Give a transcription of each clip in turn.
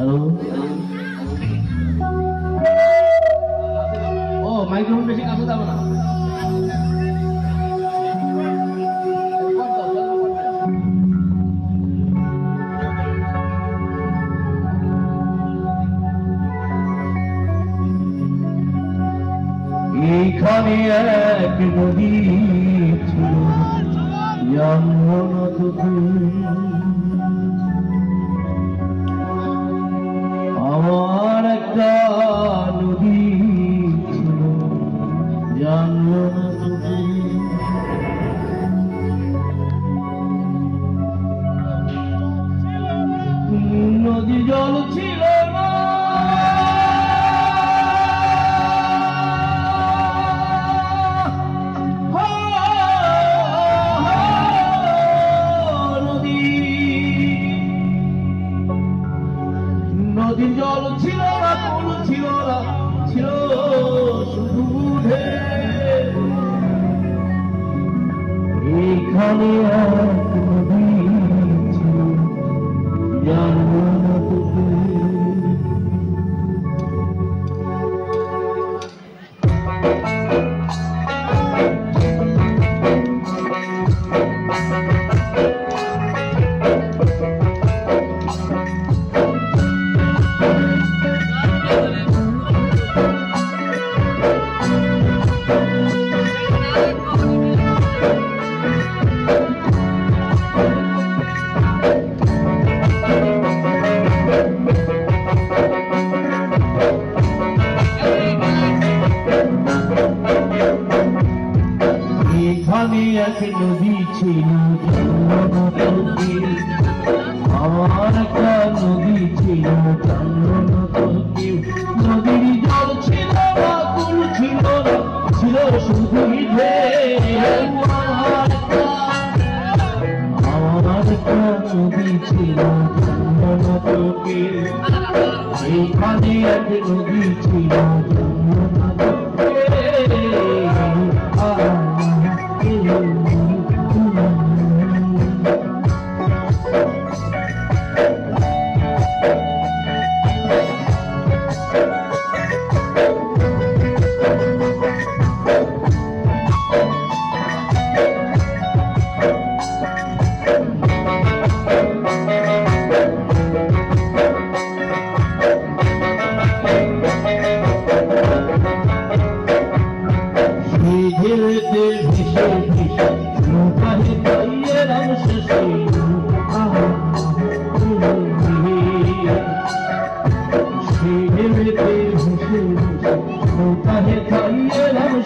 Hello ও microphone বেশি কাছে যাব না। এইখানে এক নদী ছিল যমুনা আমার একটা নদী ছিল নদী। নদী জল ছিল এইখানে এখানে এক নদী ছিল আমার একটা নদী ছিল নদীর জল ছিল ছিল ছিল শুধুই আমার একটা নদী ছিল এইখানে এক নদী ছিল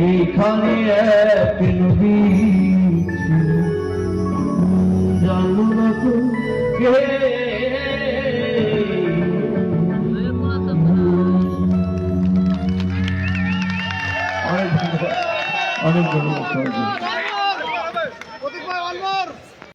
এইখানে এক নবী জানো না তো কে? অনেক ধন্যবাদ। অনেক ধন্যবাদ।